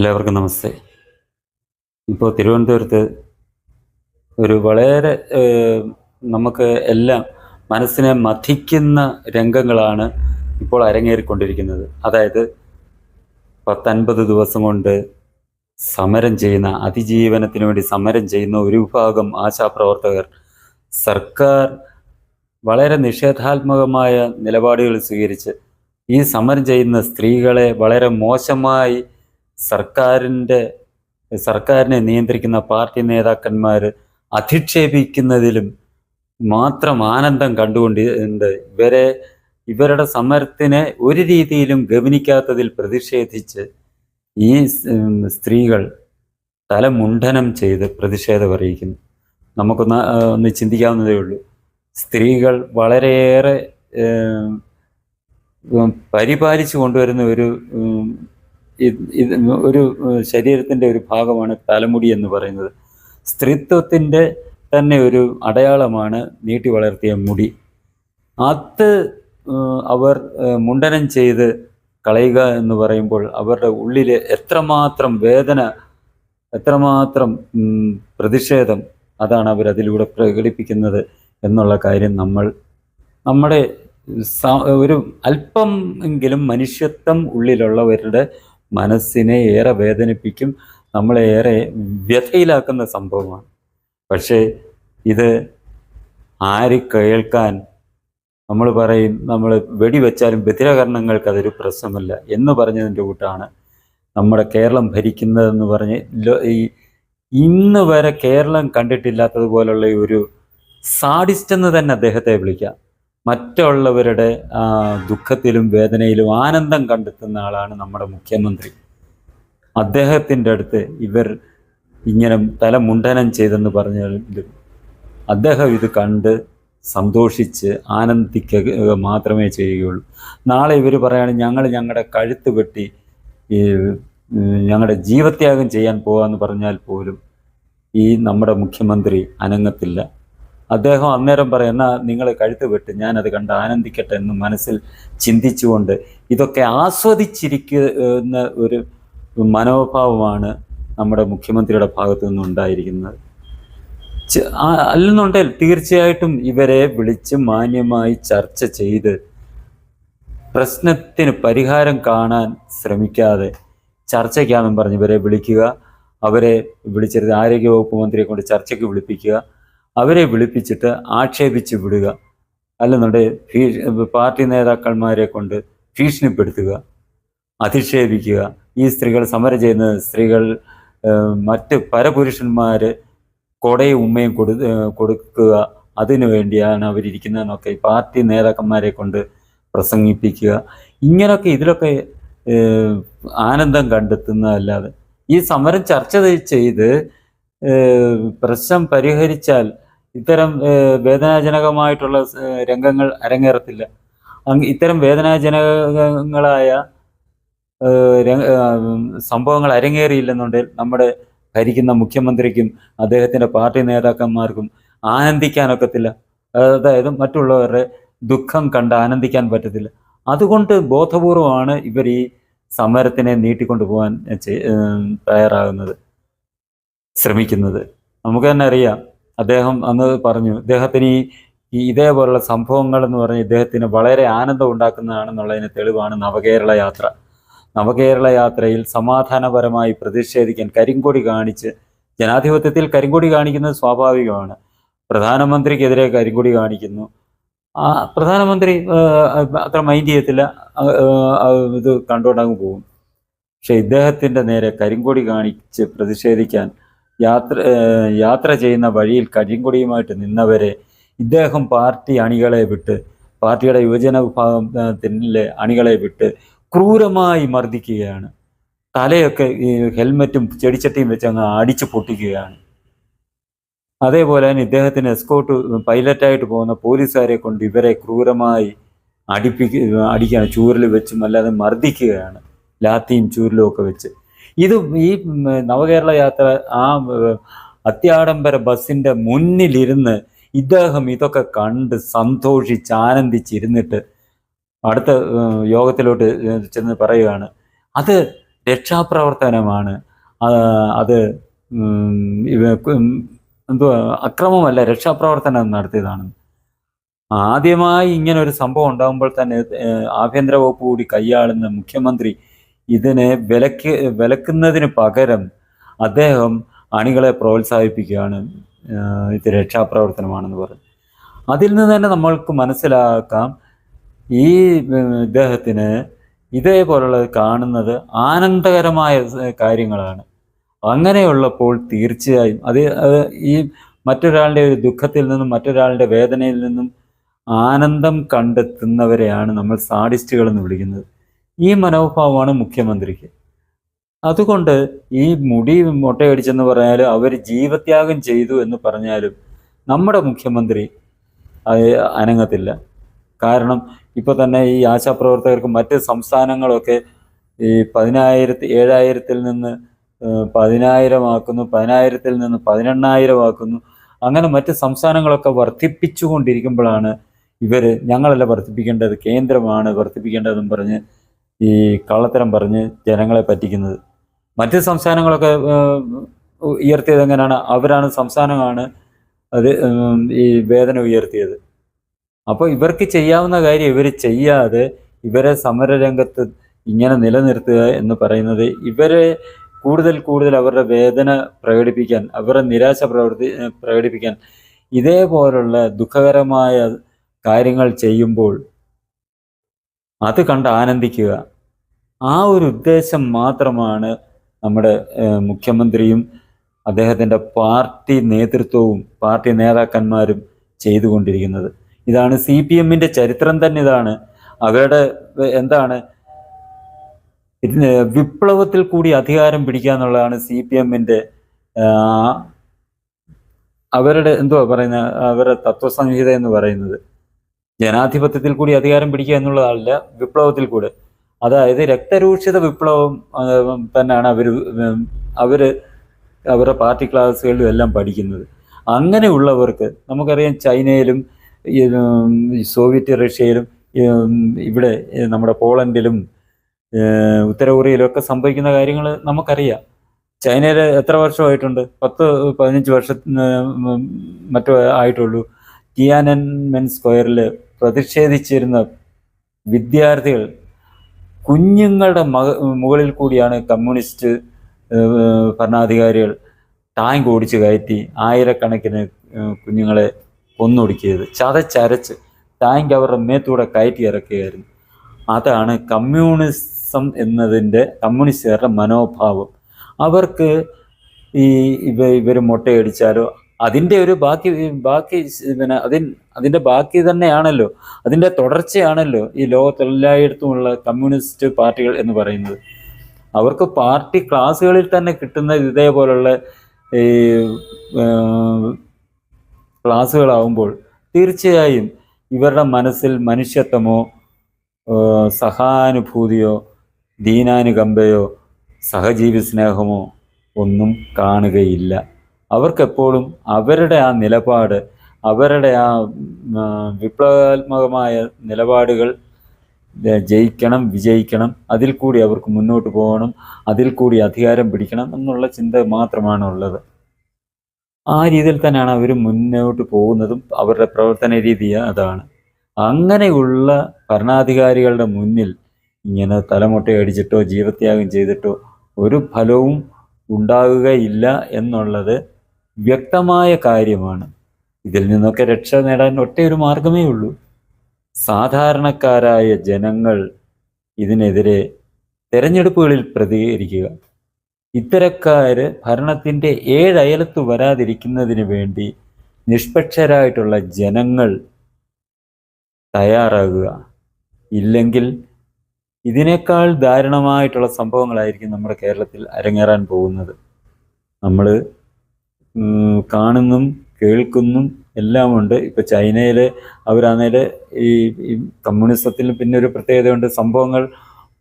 എല്ലാവർക്കും നമസ്തേ. ഇപ്പോൾ തിരുവനന്തപുരത്ത് ഒരു വളരെ നമുക്ക് എല്ലാം മനസ്സിനെ മഥിക്കുന്ന രംഗങ്ങളാണ് ഇപ്പോൾ അരങ്ങേറിക്കൊണ്ടിരിക്കുന്നത്. അതായത് പത്തൻപത് ദിവസം കൊണ്ട് സമരം ചെയ്യുന്ന അതിജീവനത്തിന് വേണ്ടി സമരം ചെയ്യുന്ന ഒരു വിഭാഗം ആശാപ്രവർത്തകർ സർക്കാർ വളരെ നിഷേധാത്മകമായ നിലപാടുകൾ സ്വീകരിച്ച് ഈ സമരം ചെയ്യുന്ന സ്ത്രീകളെ വളരെ മോശമായി സർക്കാരിന്റെ സർക്കാരിനെ നിയന്ത്രിക്കുന്ന പാർട്ടി നേതാക്കന്മാർ അധിക്ഷേപിക്കുന്നതിലും മാത്രം ആനന്ദം കണ്ടുകൊണ്ട് ഇവരെ ഇവരുടെ സമരത്തിനെ ഒരു രീതിയിലും ഗവനിക്കാത്തതിൽ പ്രതിഷേധിച്ച് ഈ സ്ത്രീകൾ തലമുണ്ഡനം ചെയ്ത് പ്രതിഷേധം അറിയിക്കുന്നു. നമുക്കൊന്ന് ഒന്ന് ചിന്തിക്കാവുന്നതേ ഉള്ളൂ. സ്ത്രീകൾ വളരെയേറെ പരിപാലിച്ചു കൊണ്ടുവരുന്ന ഒരു ഇത് ഒരു ശരീരത്തിന്റെ ഒരു ഭാഗമാണ് തലമുടി എന്ന് പറയുന്നത്. സ്ത്രീത്വത്തിന്റെ തന്നെ ഒരു അടയാളമാണ് നീട്ടി വളർത്തിയ മുടി. അത് അവർ മുണ്ടനം ചെയ്ത് കളയുക എന്ന് പറയുമ്പോൾ അവരുടെ ഉള്ളിൽ എത്രമാത്രം വേദന എത്രമാത്രം പ്രതിഷേധം അതാണ് അവർ അതിലൂടെ പ്രകടിപ്പിക്കുന്നത് എന്നുള്ള കാര്യം നമ്മൾ നമ്മുടെ ഒരു അല്പം എങ്കിലും മനുഷ്യത്വം ഉള്ളിലുള്ളവരുടെ മനസ്സിനെ ഏറെ വേദനിപ്പിക്കും നമ്മളെ ഏറെ വ്യഥയിലാക്കുന്ന സംഭവമാണ്. പക്ഷേ ഇത് ആര് കേൾക്കാൻ നമ്മൾ പറയും നമ്മൾ വെടിവെച്ചാലും ബധിരകരണങ്ങൾക്ക് അതൊരു പ്രശ്നമല്ല എന്ന് പറഞ്ഞതിന്റെ കൂട്ടാണ് നമ്മുടെ കേരളം ഭരിക്കുന്നതെന്ന് പറഞ്ഞ് ഈ ഇന്ന് വരെ കേരളം കണ്ടിട്ടില്ലാത്തതുപോലുള്ള ഒരു സാഡിസ്റ്റ് എന്ന് തന്നെ അദ്ദേഹത്തെ വിളിക്കാം. മറ്റുള്ളവരുടെ ദുഃഖത്തിലും വേദനയിലും ആനന്ദം കണ്ടെത്തുന്ന ആളാണ് നമ്മുടെ മുഖ്യമന്ത്രി. അദ്ദേഹത്തിന്റെ അടുത്ത് ഇവർ ഇങ്ങനെ തല മുണ്ടനം ചെയ്തെന്ന് പറഞ്ഞാലും അദ്ദേഹം ഇത് കണ്ട് സന്തോഷിച്ച് ആനന്ദിക്കുക മാത്രമേ ചെയ്യുകയുള്ളൂ. നാളെ ഇവർ പറയുകയാണ് ഞങ്ങൾ ഞങ്ങളുടെ കഴുത്ത് വെട്ടി ഞങ്ങളുടെ ജീവത്യാഗം ചെയ്യാൻ പോകാമെന്ന് പറഞ്ഞാൽ പോലും ഈ നമ്മുടെ മുഖ്യമന്ത്രി അനങ്ങത്തില്ല. അദ്ദേഹം അന്നേരം പറയും നിങ്ങളെ നിങ്ങൾ കഴുത്ത് വിട്ട് ഞാനത് കണ്ട് ആനന്ദിക്കട്ടെ എന്ന് മനസ്സിൽ ചിന്തിച്ചുകൊണ്ട് ഇതൊക്കെ ആസ്വദിച്ചിരിക്കുന്ന ഒരു മനോഭാവമാണ് നമ്മുടെ മുഖ്യമന്ത്രിയുടെ ഭാഗത്തു നിന്നുണ്ടായിരിക്കുന്നത് അല്ലെന്നുണ്ടെങ്കിൽ തീർച്ചയായിട്ടും ഇവരെ വിളിച്ച് മാന്യമായി ചർച്ച ചെയ്ത് പ്രശ്നത്തിന് പരിഹാരം കാണാൻ ശ്രമിക്കാതെ ചർച്ചയ്ക്കാണെന്നും പറഞ്ഞ് ഇവരെ വിളിക്കുക അവരെ വിളിച്ചിരുന്ന ആരോഗ്യവകുപ്പ് മന്ത്രിയെ കൊണ്ട് ചർച്ചയ്ക്ക് വിളിപ്പിക്കുക അവരെ വിളിപ്പിച്ചിട്ട് ആക്ഷേപിച്ച് വിടുക. അല്ലെന്നുണ്ടെങ്കിൽ ഭീ പാർട്ടി നേതാക്കന്മാരെ കൊണ്ട് ഭീഷണിപ്പെടുത്തുക അധിക്ഷേപിക്കുക. ഈ സ്ത്രീകൾ സമരം ചെയ്യുന്ന സ്ത്രീകൾ മറ്റ് പരപുരുഷന്മാർ കൊടയും ഉമ്മയും കൊടു കൊടുക്കുക. അതിനു വേണ്ടിയാണ് അവരിയ്ക്കുന്നതെന്നൊക്കെ പാർട്ടി നേതാക്കന്മാരെ കൊണ്ട് പ്രസംഗിപ്പിക്കുക. ഇങ്ങനൊക്കെ ഇതിലൊക്കെ ആനന്ദം കണ്ടെത്തുന്നതല്ലാതെ ഈ സമരം ചർച്ച ചെയ്ത് പ്രശ്നം പരിഹരിച്ചാൽ ഇത്തരം വേദനാജനകമായിട്ടുള്ള രംഗങ്ങൾ അരങ്ങേറത്തില്ല. ഇത്തരം വേദനാജനകങ്ങളായ സംഭവങ്ങൾ അരങ്ങേറിയില്ലെന്നുണ്ടെങ്കിൽ നമ്മുടെ ഭരിക്കുന്ന മുഖ്യമന്ത്രിക്കും അദ്ദേഹത്തിന്റെ പാർട്ടി നേതാക്കന്മാർക്കും ആനന്ദിക്കാനൊക്കത്തില്ല. അതായത് മറ്റുള്ളവരുടെ ദുഃഖം കണ്ട് ആനന്ദിക്കാൻ പറ്റത്തില്ല. അതുകൊണ്ട് ബോധപൂർവമാണ് ഇവർ ഈ സമരത്തിനെ നീട്ടിക്കൊണ്ടു പോകാൻ തയ്യാറാകുന്നത് ശ്രമിക്കുന്നത്. നമുക്ക് തന്നെ അറിയാം. അദ്ദേഹം അന്ന് പറഞ്ഞു ഇദ്ദേഹത്തിന് ഈ ഈ ഇതേപോലുള്ള സംഭവങ്ങൾ എന്ന് പറഞ്ഞ് ഇദ്ദേഹത്തിന് വളരെ ആനന്ദം ഉണ്ടാക്കുന്നതാണെന്നുള്ളതിന് തെളിവാണ് നവകേരള യാത്ര. നവകേരള യാത്രയിൽ സമാധാനപരമായി പ്രതിഷേധിക്കാൻ കരിങ്കൊടി കാണിച്ച് ജനാധിപത്യത്തിൽ കരിങ്കൊടി കാണിക്കുന്നത് സ്വാഭാവികമാണ്. പ്രധാനമന്ത്രിക്കെതിരെ കരിങ്കൊടി കാണിക്കുന്നു. ആ പ്രധാനമന്ത്രി അത്ര മൈൻഡ് ചെയ്യത്തില്ല. ഇത് കണ്ടുകൊണ്ടങ്ങ് പോകും. പക്ഷെ ഇദ്ദേഹത്തിന്റെ നേരെ കരിങ്കൊടി കാണിച്ച് പ്രതിഷേധിക്കാൻ യാത്ര യാത്ര ചെയ്യുന്ന വഴിയിൽ കരിങ്കൊടിയുമായിട്ട് നിന്നവരെ ഇദ്ദേഹം പാർട്ടി അണികളെ വിട്ട് പാർട്ടിയുടെ യുവജന വിഭാഗത്തിലെ അണികളെ വിട്ട് ക്രൂരമായി മർദ്ദിക്കുകയാണ്. തലയൊക്കെ ഈ ഹെൽമറ്റും ചെടിച്ചട്ടിയും വെച്ച് അങ്ങ് അടിച്ചു പൊട്ടിക്കുകയാണ്. അതേപോലെ തന്നെ ഇദ്ദേഹത്തിന് എസ്കോട്ട് പൈലറ്റായിട്ട് പോകുന്ന പോലീസുകാരെ കൊണ്ട് ഇവരെ ക്രൂരമായി അടിപ്പിക്കുക അടിക്കുകയാണ് ചൂരൽ വെച്ചും അല്ലാതെ മർദ്ദിക്കുകയാണ്. ലാത്തിയും ചൂരിലും ഒക്കെ വെച്ച്. ഇത് ഈ നവകേരള യാത്ര ആ അത്യാഡംബര ബസ്സിന്റെ മുന്നിലിരുന്ന് ഇദ്ദേഹം ഇതൊക്കെ കണ്ട് സന്തോഷിച്ച് ആനന്ദിച്ചിരുന്നിട്ട് അടുത്ത യോഗത്തിലോട്ട് ചെന്ന് പറയുകയാണ്. അത് രക്ഷാപ്രവർത്തനമാണ്. അത് എന്തുവാ അക്രമമല്ല രക്ഷാപ്രവർത്തനം നടത്തിയതാണ്. ആദ്യമായി ഇങ്ങനെ ഒരു സംഭവം ഉണ്ടാകുമ്പോൾ തന്നെ ആഭ്യന്തര വകുപ്പ് കൂടി കൈയാളുന്ന മുഖ്യമന്ത്രി ഇതിനെ വിലക്ക് വിലക്കുന്നതിന് പകരം അദ്ദേഹം അണികളെ പ്രോത്സാഹിപ്പിക്കുകയാണ് ഇത് രക്ഷാപ്രവർത്തനമാണെന്ന് പറഞ്ഞു. അതിൽ നിന്ന് തന്നെ നമ്മൾക്ക് മനസ്സിലാക്കാം ഈ ഇദ്ദേഹത്തിന് ഇതേപോലുള്ളത് കാണുന്നത് ആനന്ദകരമായ കാര്യങ്ങളാണ്. അങ്ങനെയുള്ളപ്പോൾ തീർച്ചയായും അത് ഈ മറ്റൊരാളുടെ ഒരു ദുഃഖത്തിൽ നിന്നും മറ്റൊരാളുടെ വേദനയിൽ നിന്നും ആനന്ദം കണ്ടെത്തുന്നവരെയാണ് നമ്മൾ സാഡിസ്റ്റുകൾ എന്ന് വിളിക്കുന്നത്. ഈ മനോഭാവമാണ് മുഖ്യമന്ത്രിക്ക്. അതുകൊണ്ട് ഈ മുടി മുട്ടയടിച്ചെന്ന് പറഞ്ഞാലും അവർ ജീവത്യാഗം ചെയ്തു എന്ന് പറഞ്ഞാലും നമ്മുടെ മുഖ്യമന്ത്രി അനങ്ങത്തില്ല. കാരണം ഇപ്പോൾ തന്നെ ഈ ആശാപ്രവർത്തകർക്ക് മറ്റ് സംസ്ഥാനങ്ങളൊക്കെ ഈ പതിനായിരത്തി ഏഴായിരത്തിൽ നിന്ന് പതിനായിരമാക്കുന്നു പതിനായിരത്തിൽ നിന്ന് പതിനെണ്ണായിരം ആക്കുന്നു അങ്ങനെ മറ്റ് സംസ്ഥാനങ്ങളൊക്കെ വർദ്ധിപ്പിച്ചുകൊണ്ടിരിക്കുമ്പോഴാണ് ഇവർ ഞങ്ങളല്ല വർദ്ധിപ്പിക്കേണ്ടത് കേന്ദ്രമാണ് വർദ്ധിപ്പിക്കേണ്ടതെന്നും പറഞ്ഞ് ഈ കള്ളത്തരം പറഞ്ഞ് ജനങ്ങളെ പറ്റിക്കുന്നത്. മറ്റ് സംസ്ഥാനങ്ങളൊക്കെ ഉയർത്തിയത് എങ്ങനെയാണ്? അവരാണ് സംസ്ഥാനമാണ് അത് ഈ വേദന ഉയർത്തിയത്. അപ്പോൾ ഇവർക്ക് ചെയ്യാവുന്ന കാര്യം ഇവർ ചെയ്യാതെ ഇവരെ സമരരംഗത്ത് ഇങ്ങനെ നിലനിർത്തുക എന്ന് പറയുന്നത് ഇവരെ കൂടുതൽ കൂടുതൽ അവരുടെ വേദന പ്രകടിപ്പിക്കാൻ അവരുടെ നിരാശ പ്രവർത്തി പ്രകടിപ്പിക്കാൻ ഇതേപോലുള്ള ദുഃഖകരമായ കാര്യങ്ങൾ ചെയ്യുമ്പോൾ അത് കണ്ട് ആനന്ദിക്കുക. ആ ഒരു ഉദ്ദേശം മാത്രമാണ് നമ്മുടെ മുഖ്യമന്ത്രിയും അദ്ദേഹത്തിന്റെ പാർട്ടി നേതൃത്വവും പാർട്ടി നേതാക്കന്മാരും ചെയ്തുകൊണ്ടിരിക്കുന്നത്. ഇതാണ് സി പി എമ്മിന്റെ ചരിത്രം തന്നെ ഇതാണ്. അവരുടെ എന്താണ് വിപ്ലവത്തിൽ കൂടി അധികാരം പിടിക്കുക എന്നുള്ളതാണ് സി പി എമ്മിന്റെ അവരുടെ എന്തുവാ പറയുന്ന അവരുടെ തത്വസംഹിത എന്ന് പറയുന്നത്. ജനാധിപത്യത്തിൽ കൂടി അധികാരം പിടിക്കുക എന്നുള്ളതല്ല വിപ്ലവത്തിൽ കൂടെ. അതായത് രക്തരൂക്ഷിത വിപ്ലവം തന്നെയാണ് അവർ അവർ അവരുടെ പാർട്ടി ക്ലാസ്സുകളിലും എല്ലാം പഠിക്കുന്നത്. അങ്ങനെയുള്ളവർക്ക് നമുക്കറിയാം ചൈനയിലും സോവിയറ്റ് റഷ്യയിലും ഇവിടെ നമ്മുടെ പോളണ്ടിലും ഉത്തരകൊറിയയിലും ഉത്തര കൊറിയയിലും ഒക്കെ സംഭവിക്കുന്ന കാര്യങ്ങൾ നമുക്കറിയാം. ചൈനയിൽ എത്ര വർഷമായിട്ടുണ്ട്? പത്ത് പതിനഞ്ച് വർഷത്തിന് മറ്റോ ആയിട്ടുള്ളൂ. ടിയാനൻമെൻ സ്ക്വയറിൽ പ്രതിഷേധിച്ചിരുന്ന വിദ്യാർത്ഥികൾ കുഞ്ഞുങ്ങളുടെ മക മുകളിൽ കൂടിയാണ് കമ്മ്യൂണിസ്റ്റ് ഭരണാധികാരികൾ ടാങ്ക് ഓടിച്ച് കയറ്റി ആയിരക്കണക്കിന് കുഞ്ഞുങ്ങളെ കൊന്നൊടുക്കിയത്. ചതച്ചരച്ച് ടാങ്ക് അവരുടെ മേത്തൂടെ കയറ്റി ഇറക്കുകയായിരുന്നു. അതാണ് കമ്മ്യൂണിസം എന്നതിന്റെ കമ്മ്യൂണിസ്റ്റുകാരുടെ മനോഭാവം. അവർക്ക് ഈ ഇവ ഇവർ മുട്ടയടിച്ചാലോ അതിന്റെ ഒരു ബാക്കി ബാക്കി പിന്നെ അതിൻ അതിന്റെ ബാക്കി തന്നെയാണല്ലോ. അതിന്റെ തുടർച്ചയാണല്ലോ ഈ ലോകത്തെല്ലായിടത്തുമുള്ള കമ്മ്യൂണിസ്റ്റ് പാർട്ടികൾ എന്ന് പറയുന്നത്. അവർക്ക് പാർട്ടി ക്ലാസ്സുകളിൽ തന്നെ കിട്ടുന്ന ഇതേപോലുള്ള ഈ ക്ലാസ്സുകളാവുമ്പോൾ തീർച്ചയായും ഇവരുടെ മനസ്സിൽ മനുഷ്യത്വമോ സഹാനുഭൂതിയോ ദീനാനുകമ്പയോ സഹജീവി സ്നേഹമോ ഒന്നും കാണുകയില്ല. അവർക്കെപ്പോഴും അവരുടെ ആ നിലപാട് അവരുടെ ആ വിപ്ലവാത്മകമായ നിലപാടുകൾ ജയിക്കണം വിജയിക്കണം അതിൽ കൂടി അവർക്ക് മുന്നോട്ട് പോകണം അതിൽ കൂടി അധികാരം പിടിക്കണം എന്നുള്ള ചിന്ത മാത്രമാണ് ഉള്ളത് ആ രീതിയിൽ തന്നെയാണ് അവർ മുന്നോട്ട് പോകുന്നതും അവരുടെ പ്രവർത്തന രീതി അതാണ്. അങ്ങനെയുള്ള ഭരണാധികാരികളുടെ മുന്നിൽ ഇങ്ങനെ തലമുട്ടയടിച്ചിട്ടോ ജീവത്യാഗം ചെയ്തിട്ടോ ഒരു ഫലവും ഉണ്ടാകുകയില്ല എന്നുള്ളത് വ്യക്തമായ കാര്യമാണ്. ഇതിൽ നിന്നൊക്കെ രക്ഷ നേടാൻ ഒറ്റയൊരു മാർഗമേ ഉള്ളൂ. സാധാരണക്കാരായ ജനങ്ങൾ ഇതിനെതിരെ തെരഞ്ഞെടുപ്പുകളിൽ പ്രതികരിക്കുക. ഇത്തരക്കാര് ഭരണത്തിന്റെ ഏഴയലത്ത് വരാതിരിക്കുന്നതിന് വേണ്ടി നിഷ്പക്ഷരായിട്ടുള്ള ജനങ്ങൾ തയ്യാറാകുക. ഇല്ലെങ്കിൽ ഇതിനേക്കാൾ ദാരുണമായിട്ടുള്ള സംഭവങ്ങളായിരിക്കും നമ്മുടെ കേരളത്തിൽ അരങ്ങേറാൻ പോകുന്നത്. നമ്മൾ കാണുന്നും കേൾക്കുന്നും എല്ലാമുണ്ട്. ഇപ്പൊ ചൈനയിൽ അവരാണേൽ ഈ ഈ കമ്മ്യൂണിസത്തിൽ പിന്നെ ഒരു പ്രത്യേകതയുണ്ട്. സംഭവങ്ങൾ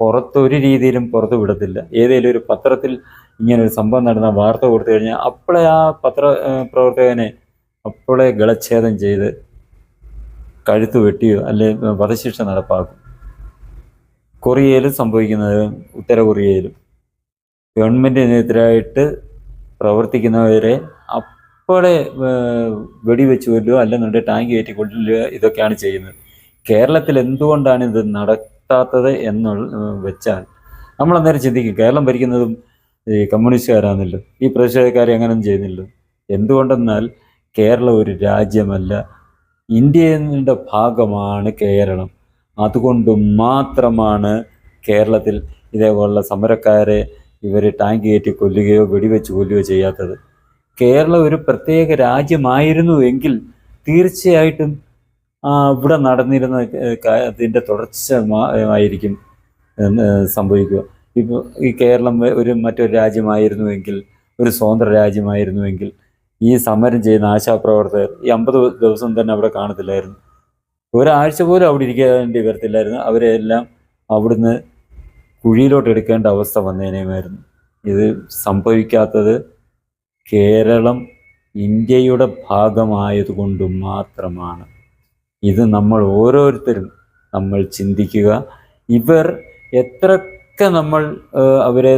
പുറത്തൊരു രീതിയിലും പുറത്തു വിടത്തില്ല. ഏതെങ്കിലും ഒരു പത്രത്തിൽ ഇങ്ങനെ ഒരു സംഭവം നടന്ന വാർത്ത കൊടുത്തു കഴിഞ്ഞാൽ അപ്പോളെ ആ പത്ര പ്രവർത്തകനെ അപ്പോളെ ഗളച്ഛേദം ചെയ്ത് കഴുത്ത് വെട്ടിയോ അല്ലെ വധശിക്ഷ നടപ്പാക്കും. കൊറിയയിലും സംഭവിക്കുന്നത് ഉത്തര കൊറിയയിലും ഗവൺമെന്റിനെതിരായിട്ട് പ്രവർത്തിക്കുന്നവരെ അപ്പോഴെ വെടിവെച്ചു കൊല്ലുക അല്ലെന്നുണ്ടെങ്കിൽ ടാങ്ക് കയറ്റി കൊല്ലുക ഇതൊക്കെയാണ് ചെയ്യുന്നത്. കേരളത്തിൽ എന്തുകൊണ്ടാണ് ഇത് നടത്താത്തത് എന്നുള്ള വെച്ചാൽ നമ്മൾ അന്നേരം ചിന്തിക്കും കേരളം ഭരിക്കുന്നതും ഈ കമ്മ്യൂണിസ്റ്റുകാരാണല്ലോ ഈ പ്രതിഷേധക്കാരെ അങ്ങനെയൊന്നും ചെയ്യുന്നില്ല. എന്തുകൊണ്ടെന്നാൽ കേരളം ഒരു രാജ്യമല്ല ഇന്ത്യയുടെ ഭാഗമാണ് കേരളം. അതുകൊണ്ട് മാത്രമാണ് കേരളത്തിൽ ഇതേപോലുള്ള സമരക്കാരെ ഇവർ ടാങ്ക് കയറ്റി കൊല്ലുകയോ വെടിവെച്ച് കൊല്ലുകയോ ചെയ്യാത്തത്. കേരളം ഒരു പ്രത്യേക രാജ്യമായിരുന്നു എങ്കിൽ തീർച്ചയായിട്ടും ഇവിടെ നടന്നിരുന്ന അതിന്റെ തുടർച്ച ആയിരിക്കും എന്ന് സംഭവിക്കുക. ഇപ്പോൾ ഈ കേരളം ഒരു മറ്റൊരു രാജ്യമായിരുന്നുവെങ്കിൽ ഒരു സ്വതന്ത്ര രാജ്യമായിരുന്നുവെങ്കിൽ ഈ സമരം ചെയ്യുന്ന ആശാപ്രവർത്തകർ ഈ അമ്പത് ദിവസം തന്നെ അവിടെ കാണത്തില്ലായിരുന്നു. ഒരാഴ്ച പോലും അവിടെ ഇരിക്കേണ്ടി വരത്തില്ലായിരുന്നു. അവരെല്ലാം അവിടുന്ന് കുഴിയിലോട്ട് എടുക്കേണ്ട അവസ്ഥ വന്നേനെയുമായിരുന്നു. ഇത് സംഭവിക്കാത്തത് കേരളം ഇന്ത്യയുടെ ഭാഗമായതുകൊണ്ട് മാത്രമാണ്. ഇത് നമ്മൾ ഓരോരുത്തരും നമ്മൾ ചിന്തിക്കുക. ഇവർ എത്രയൊക്കെ നമ്മൾ അവരെ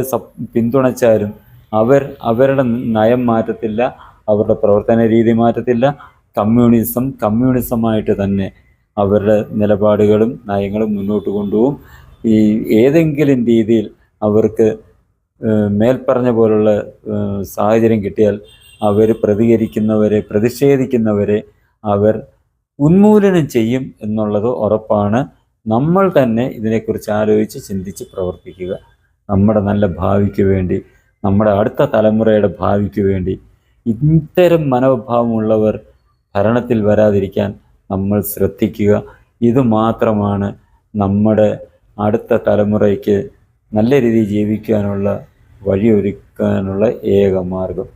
പിന്തുണച്ചാലും അവർ അവരുടെ നയം മാറ്റത്തില്ല അവരുടെ പ്രവർത്തന രീതി മാറ്റത്തില്ല. കമ്മ്യൂണിസം കമ്മ്യൂണിസമായിട്ട് തന്നെ അവരുടെ നിലപാടുകളും നയങ്ങളും മുന്നോട്ട് കൊണ്ടുപോകും. ഈ ഏതെങ്കിലും രീതിയിൽ അവർക്ക് മേൽപ്പറഞ്ഞ പോലുള്ള സാഹചര്യം കിട്ടിയാൽ അവർ പ്രതികരിക്കുന്നവരെ പ്രതിഷേധിക്കുന്നവരെ അവർ ഉന്മൂലനം ചെയ്യും എന്നുള്ളത് ഉറപ്പാണ്. നമ്മൾ തന്നെ ഇതിനെക്കുറിച്ച് ആലോചിച്ച് ചിന്തിച്ച് പ്രവർത്തിക്കുക. നമ്മുടെ നല്ല ഭാവിക്ക് വേണ്ടി നമ്മുടെ അടുത്ത തലമുറയുടെ ഭാവിക്ക് വേണ്ടി ഇത്തരം മനോഭാവമുള്ളവർ ഭരണത്തിൽ വരാതിരിക്കാൻ നമ്മൾ ശ്രദ്ധിക്കുക. ഇത് മാത്രമാണ് നമ്മുടെ അടുത്ത തലമുറയ്ക്ക് നല്ല രീതിയിൽ ജീവിക്കാനുള്ള വഴിയൊരുക്കാനുള്ള ഏക മാർഗം.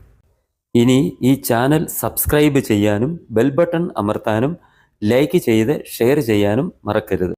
ഇനി ഈ ചാനൽ സബ്സ്ക്രൈബ് ചെയ്യാനും ബെൽ ബട്ടൺ അമർത്താനും ലൈക്ക് ചെയ്ത് ഷെയർ ചെയ്യാനും മറക്കരുത്.